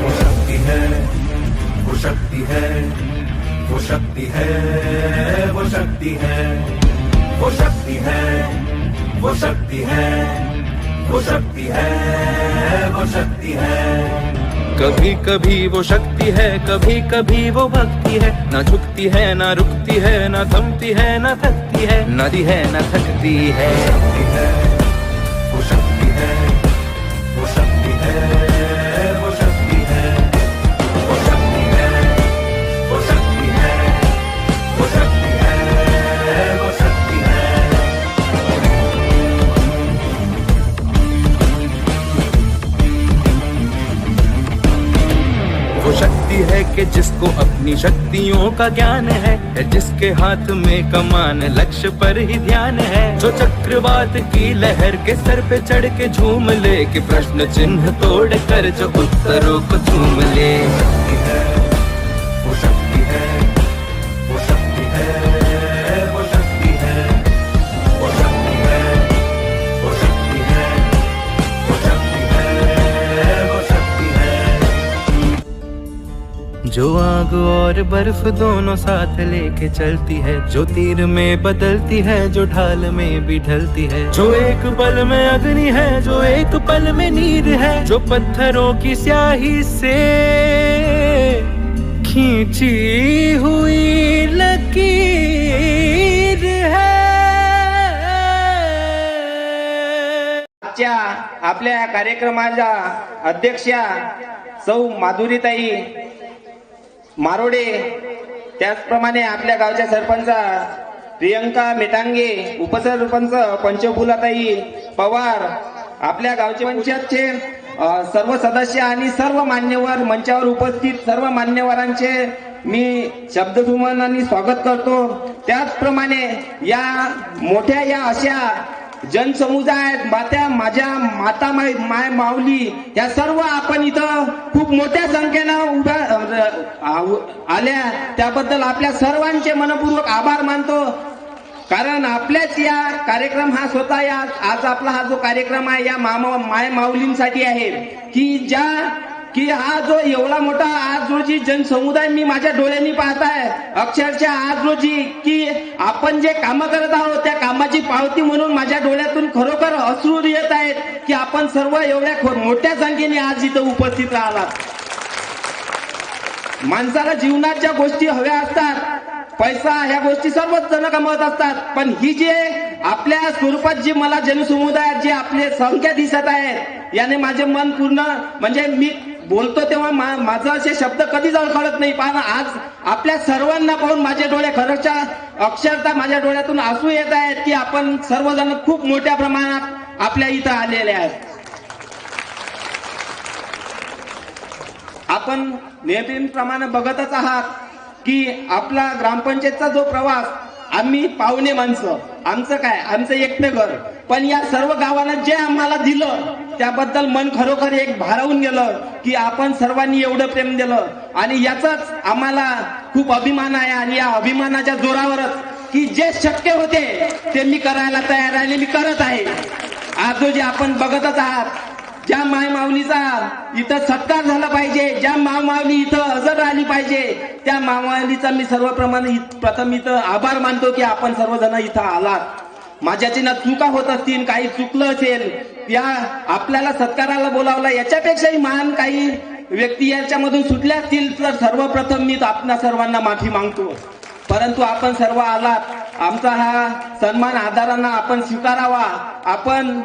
वो शक्ति है वो शक्ति है वो शक्ति है वो शक्ति है वो शक्ति है वो शक्ति है वो शक्ति है वो शक्ति है। कभी कभी वो शक्ति है कभी कभी वो भक्ति है। ना झुकती है ना रुकती है ना थमती है ना थकती है। नदी है ना थकती है Thank. कि जिसको अपनी शक्तियों का ज्ञान है जिसके हाथ में कमान, लक्ष्य पर ही ध्यान है। जो चक्रवात की लहर के सर पे चढ़ के झूम ले, के प्रश्न चिन्ह तोड़ कर जो उत्तरों को झूम ले। जो आग और बर्फ़ दोनों साथ लेके चलती है, जो तीर में बदलती है, जो ढाल में भी ढलती है। जो एक पल में अग्नि है, जो एक पल में नीर है, जो पत्थरों की स्याही से खींची हुई लकीर है। आजच्या आपल्या कार्यक्रमाच्या अध्यक्षा सौ माधुरीताई मारोडे त्याचप्रमाणे आपल्या गावच्या सरपंच प्रियंका मेटांगे उपसरपंच पंचफुलाताई पवार आपल्या गावचे पंचायतचे सर्व सदस्य आणि सर्व मान्यवर मंचावर उपस्थित सर्व मान्यवरांचे मी शब्दसुमनांनी स्वागत करतो. त्याचप्रमाणे या मोठ्या या अशा जनसमुदाय मात्या माझ्या माता माय माय माऊली या सर्व आपण इथं खूप मोठ्या संख्येनं उभ्या आल्या. त्याबद्दल आपल्या सर्वांचे मनपूर्वक आभार मानतो. कारण आपल्याच या कार्यक्रम हा स्वतः या आज आपला हा जो कार्यक्रम आहे या मामा माय माऊलींसाठी आहे की ज्या की हा जो एवढा मोठा आज रोजी जनसमुदाय मी माझ्या डोळ्यांनी पाहत आहे अक्षरशः आज रोजी की आपण जे कामं करत आहोत त्या कामाची पावती म्हणून माझ्या डोळ्यातून खरोखर अश्रू येत आहेत की आपण सर्व एवढ्या मोठ्या संख्येने आज इथं उपस्थित राहिलात माणसाला जीवनात ज्या गोष्टी हव्या असतात पैसा ह्या गोष्टी सर्वच जण कमवत असतात पण ही जे आपल्या स्वरूपात जी मला जनसमुदायात जे आपले संख्या दिसत आहे याने माझे मन पूर्ण म्हणजे मी बोलतो तेव्हा मा- माझं असे शब्द कधीच अडखळत नाही. पण आज आपल्या सर्वांना पाहून माझे डोळे खरंच्या अक्षरता माझ्या डोळ्यातून आसू येत आहेत की आपण सर्वजण खूप मोठ्या प्रमाणात आपल्या इथं आलेले आहेत. आपण नेहमीप्रमाणे बघतच आहात की आपला ग्रामपंचायतचा जो प्रवास आम्ही पाहुणे माणसं आमचं काय? आमचं एकटं घर. पण या सर्व गावाला जे आम्हाला दिलं त्याबद्दल मन खरोखर एक भारावून गेलं की आपण सर्वांनी एवढं प्रेम दिलं. आणि याचाच आम्हाला खूप अभिमान आहे आणि या अभिमानाच्या जोरावरच की जे शक्य होते ते मी करायला तयार आहे मी करत आहे. आज जो जे आपण बघतच आहात ज्या माय माऊलीचा इथं सत्कार झाला पाहिजे ज्या माव इथं हजर राहिली पाहिजे त्या मामावलीचा मी सर्वप्रमाणे इत- प्रथम इथं आभार मानतो की आपण सर्वजण इथं आलात. माझ्याची ना चुका होत असतील काही चुकलं असेल या आपल्याला सत्काराला बोलावला याच्यापेक्षाही महान काही व्यक्ती याच्यामधून सुटल्या असतील तर सर्वप्रथम मी आपल्या सर्वांना माफी मागतो. परंतु आपण सर्व आलात. आमचा हा सन्मान आधारांना आपण स्वीकारावा. आपण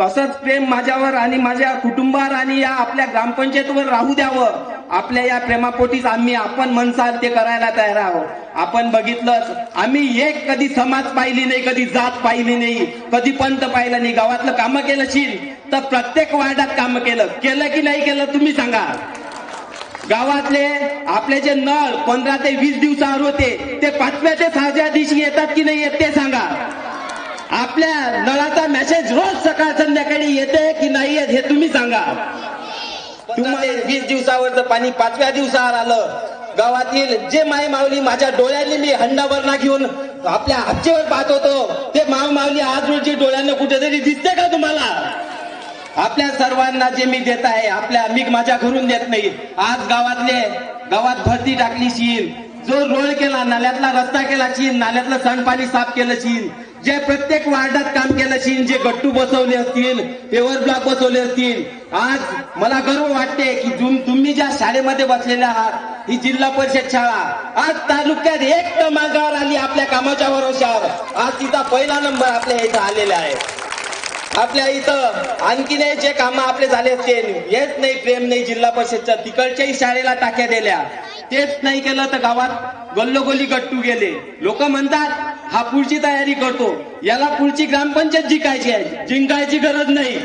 तसंच प्रेम माझ्यावर आणि माझ्या कुटुंबावर आणि या आपल्या ग्रामपंचायतीवर राहू द्यावं. आपल्या या प्रेमापोटीच आम्ही आपण मनसाल ते करायला तयार आहोत. आपण बघितलं आम्ही एक कधी समाज पाहिली नाही कधी जात पाहिली नाही कधी पंत पाहिलं नाही गावातलं कामं केलं शील तर प्रत्येक वार्डात कामं केलं. केलं की नाही केलं तुम्ही सांगा. गावातले आपले जे नळ पंधरा ते वीस दिवसावर होते ते पाचव्या ते सहाव्या दिवशी येतात की नाही येत ते सांगा. आपल्या नळाचा मेसेज रोज सकाळ संध्याकाळी येते की नाही येत हे तुम्ही सांगा. तुम्हाला वीस दिवसावरचं पाणी पाचव्या दिवसावर आलं. गावातील जे माय माऊली माझ्या डोळ्यांनी मी हंडावरना घेऊन आपल्या हातचेवर पाहत होतो ते माव माऊली आज रोजी डोळ्यांना कुठेतरी दिसते का तुम्हाला? आपल्या सर्वांना जे मी देत आहे आपल्या मी माझ्या घरून देत नाही. आज गावातले गावात भरती टाकली शीन. जो रोड केला नाल्यातला रस्ता केला शीन नाल्यातलं सांडपाणी साफ केलं शीन. जे प्रत्येक वार्डात काम केलं असतील जे गट्टू बसवले असतील पेवर ब्लॉक बसवले असतील आज मला गर्व वाटते की तुम्ही ज्या शाळेमध्ये बसलेले आहात ही जिल्हा परिषद शाळा आज तालुक्यात एक क्रमांकावर आली आपल्या कामाच्या भरोशावर आज तिचा पहिला नंबर आपल्या इथं आलेला आहे. आपल्या इथं आणखीनही जे कामं आपले झाले असतील हेच नाही प्रेम नाही जिल्हा परिषदच्या तिकडच्याही शाळेला टाक्या दिल्या. तेच नाही केलं तर गावात गल्लोगोली गट्टू गेले. लोक म्हणतात हा पुढची तयारी करतो. याला पुढची ग्रामपंचायत जिंकायची आहे. जिंकायची गरज नाही.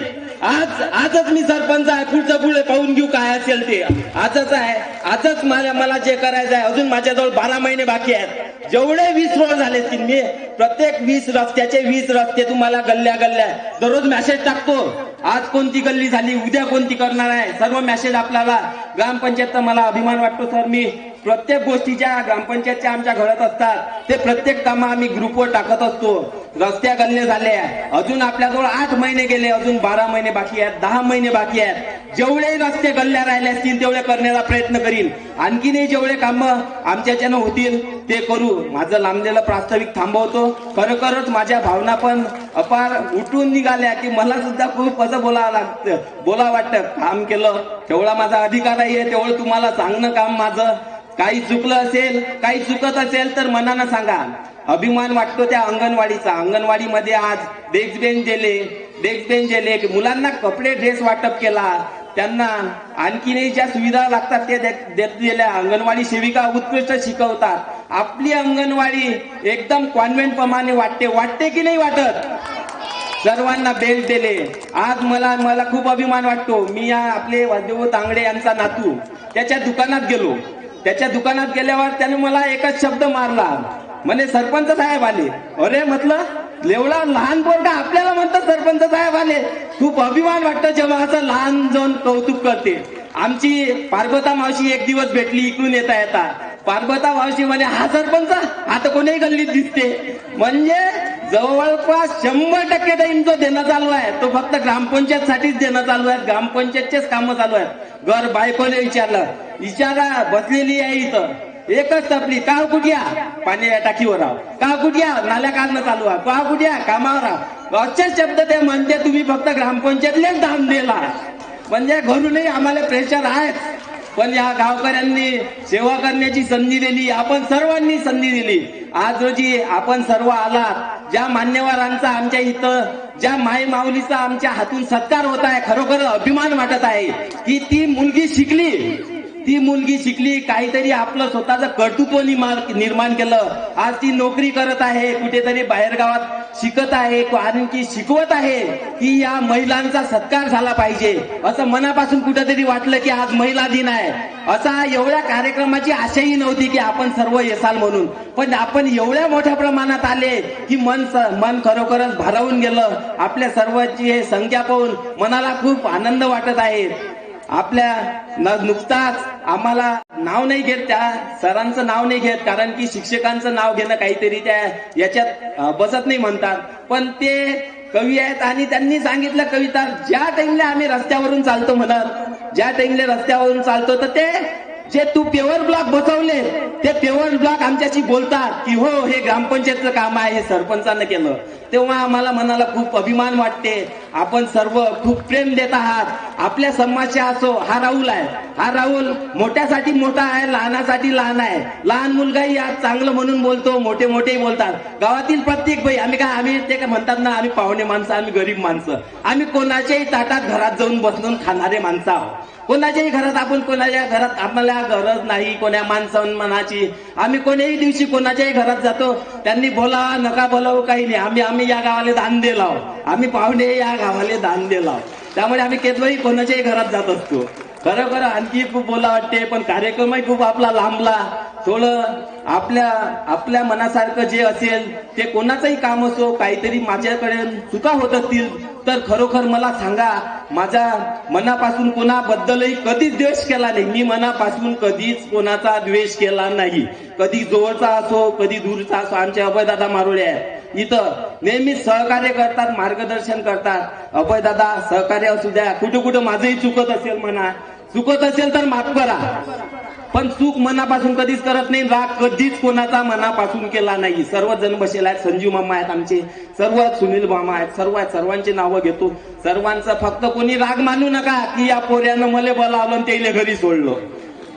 आज आजच मी सरपंच आहे. पुढचं पुढे पाहून घेऊ काय असेल ते. आजच आहे. आजच मला मला जे करायचं आहे अजून माझ्याजवळ बारा महिने बाकी आहेत. जेवढे वीस रोड झाले असतील मी प्रत्येक वीस रस्त्याचे वीस रस्ते तुम्हाला गल्ल्या गल्ल्या दररोज मेसेज टाकतो. आज कोणती गल्ली झाली उद्या कोणती करणार आहे? सर्व मेसेज आपल्याला ग्रामपंचायतचा मला अभिमान वाटतो सर. मी प्रत्येक गोष्टीच्या ग्रामपंचायतच्या आमच्या घडत असतात ते प्रत्येक कामं आम्ही ग्रुपवर टाकत असतो. रस्त्या गल्ले झाले अजून आपल्याजवळ आठ महिने गेले अजून बारा महिने बाकी आहेत दहा महिने बाकी आहेत. जेवढे रस्ते गल्ल्या राहिले असतील तेवढे करण्याचा प्रयत्न करीन. आणखीनही जेवढे कामं आमच्याच्यानं होतील ते करू. माझं लांबलेलं प्रास्ताविक थांबवतो. खरोखरच माझ्या भावना पण अपार उठून निघाल्या की मला सुद्धा खूप असं बोलावं लागतं बोला वाटतं. काम केलं तेवढा माझा अधिकार आहे तेवढं तुम्हाला सांगणं काम माझं. काही चुकलं असेल काही चुकत असेल तर मनानं सांगा. अभिमान वाटतो त्या अंगणवाडीचा. अंगणवाडीमध्ये आज डेस्क बेंच दिले डेस्क बेंच दिले मुलांना कपडे ड्रेस वाटप केला. त्यांना आणखीनही ज्या सुविधा लागतात ते देत देत गेल्या. अंगणवाडी सेविका उत्कृष्ट शिकवतात. आपली अंगणवाडी एकदम कॉन्व्हेंट प्रमाणे वाटते. वाटते की नाही वाटत? सर्वांना बेल्ट दिले. आज मला मला खूप अभिमान वाटतो. मी या आपले वाद्यव तांगडे यांचा नातू. त्याच्या दुकानात गेलो. त्याच्या दुकानात गेल्यावर त्याने मला एकच शब्द मारला. म्हणे सरपंच साहेब आले. अरे म्हटलं एवढा लहान पोरगा आपल्याला म्हणतात सरपंच साहेब आले. खूप अभिमान वाटतं जेव्हा असं लहान जाऊन कौतुक करते. आमची पार्वता मावशी एक दिवस भेटली इकडून येता येता पार्वता मावशी म्हणे हा सरपंच हा तर कोणीही गल्लीत दिसते. म्हणजे जवळपास शंभर टक्के टाइम देणं चालू आहे. तो फक्त ग्रामपंचायत साठीच देणं चालू आहे ग्रामपंचायतचेच कामं चालू आहेत. घर बायकोने विचारलं. इचारा बसलेली आहे इथं. एकच तपली का हो कुठ्या पाणी टाकीवर राव. का हो कुठ्या नाल्या काढणं चालू आहे. का हो कुठ्या कामावर राव. असे शब्द ते म्हणते. तुम्ही फक्त ग्रामपंचायतलेच धाम दिला. म्हणजे घरूनही आम्हाला प्रेशर आहेच. पण या गावकऱ्यांनी सेवा करण्याची संधी दिली आपण सर्वांनी संधी दिली. आज रोजी आपण सर्व आलात ज्या मान्यवरांचा आमच्या इथं ज्या माय माऊलीचा आमच्या हातून सत्कार होत आहे खरोखर अभिमान वाटत आहे की ती मुलगी शिकली. ती मुलगी शिकली काहीतरी आपलं स्वतःचं कर्तृत्व निर्माण निर्माण केलं. आज ती नोकरी करत आहे कुठेतरी बाहेर गावात शिकत आहे आणखी शिकवत आहे की या महिलांचा सत्कार झाला पाहिजे. असं मनापासून कुठेतरी वाटलं की आज महिला दिन आहे. असा एवढ्या कार्यक्रमाची आशाही नव्हती की आपण सर्व येसाल म्हणून. पण आपण एवढ्या मोठ्या प्रमाणात आले की मन मन खरोखरच भारावून गेलं. आपल्या सर्वांची हे संख्या पाहून मनाला खूप आनंद वाटत आहे. आपल्या नुकताच आम्हाला नाव नाही घेत त्या सरांचं नाव नाही घेत कारण की शिक्षकांचं नाव घेणं काहीतरी त्या याच्यात बसत नाही म्हणतात. पण ते कवी आहेत आणि त्यांनी सांगितलं कविता ज्या टाइमला आम्ही रस्त्यावरून चालतो म्हणत ज्या टाइमला रस्त्यावरून चालतो तर ते जे तू पेवर ब्लॉक बसवले ते पेवर ब्लॉक आमच्याशी बोलतात की हो हे ग्रामपंचायतचं काम आहे हे सरपंचानं केलं. तेव्हा आम्हाला मनाला खूप अभिमान वाटते. आपण सर्व खूप प्रेम देत आहात. आपल्या समाजच्या असो हा राहुल आहे. हा राहुल मोठ्यासाठी मोठा आहे लहानासाठी लहान आहे. लहान मुलगाही आज चांगलं म्हणून बोलतो मोठे मोठेही बोलतात. गावातील प्रत्येक बाई आम्ही काय आम्ही ते काय म्हणतात ना आम्ही पाहुणे माणसं आम्ही गरीब माणसं. आम्ही कोणाच्याही ताटात घरात जाऊन बसून खाणारे माणसं आहोत. कोणाच्याही घरात आपण कोणाच्या घरात आपल्याला गरज नाही कोण्या मानसन्मानाची मनाची. आम्ही कोण्याही दिवशी कोणाच्याही घरात जातो त्यांनी बोला नका बोलावं काही नाही. आम्ही आम्ही या गावाला दान दिलाव. आम्ही पाहुणे या गावाला दान दिलाव. त्यामुळे आम्ही केव्हाही कोणाच्याही घरात जात असतो. खरं खरं आणखी खूप बोला वाटते पण कार्यक्रमही खूप आपला लांबला. थोडं आपल्या आपल्या मनासारखं जे असेल ते कोणाचंही काम असो काहीतरी माझ्याकडे चुका होत असतील तर खरोखर मला सांगा. माझ्या मनापासून कोणाबद्दलही कधीच द्वेष केला नाही. मी मनापासून कधीच कोणाचा द्वेष केला नाही. कधी जवळचा असो कधी दूरचा असो. आमचे अभयदादा मारोळे आहेत. इथं नेहमीच सहकार्य करतात मार्गदर्शन करतात. अभयदादा सहकार्य असू द्या. कुठं कुठं माझंही चुकत असेल म्हणा. चुकत असेल तर माफ करा. पण चूक मनापासून कधीच करत नाही. राग कधीच कोणाचा मनापासून केला नाही. सर्व जण बसेल आहेत. संजीव मामा आहेत आमचे. सर्व सुनील मामा आहेत. सर्व आहेत. सर्वांची नावं घेतो. सर्वांचं फक्त कोणी राग मानू नका की या पोऱ्यानं मला बोलावलं आणि त्याला घरी सोडलं.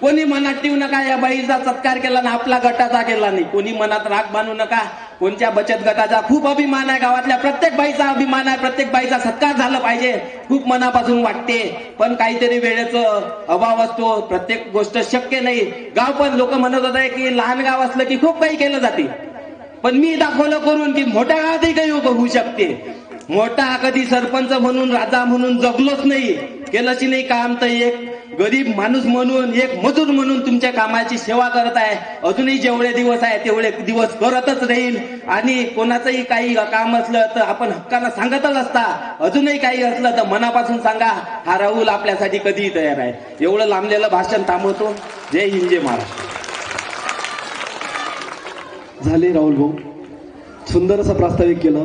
कोणी मनात ठेवू नका. या बाईचा सत्कार केला ना आपला गटाचा केला नाही. कोणी मनात राग मानू नका. कोणत्या बचत गटाचा खूप अभिमान आहे गावातल्या प्रत्येक बाईचा अभिमान आहे प्रत्येक बाईचा सत्कार झाला पाहिजे खूप मनापासून वाटते. पण काहीतरी वेळेचं अभाव असतो प्रत्येक गोष्ट शक्य नाही. गाव पण लोक म्हणत होते की लहान गाव असलं की खूप काही केलं जाते. पण मी दाखवलं करून की मोठ्या गावातही काही होऊ शकते. मोठा कधी सरपंच म्हणून राजा म्हणून जगलोच नाही. केलंच नाही काम तर एक गरीब माणूस म्हणून एक मजूर म्हणून तुमच्या कामाची सेवा करत आहे. अजूनही जेवढे दिवस आहे तेवढे दिवस करतच राहील. आणि कोणाचंही काही काम असलं तर आपण हक्कानं सांगतच असता. अजूनही काही असलं तर मनापासून सांगा हा राहुल आपल्यासाठी कधीही तयार आहे. एवढं लांबलेलं भाषण थांबवतो. जय हिंद जय महाराष्ट्र. झाले राहुल भाऊ. सुंदर असं प्रास्ताविक केलं.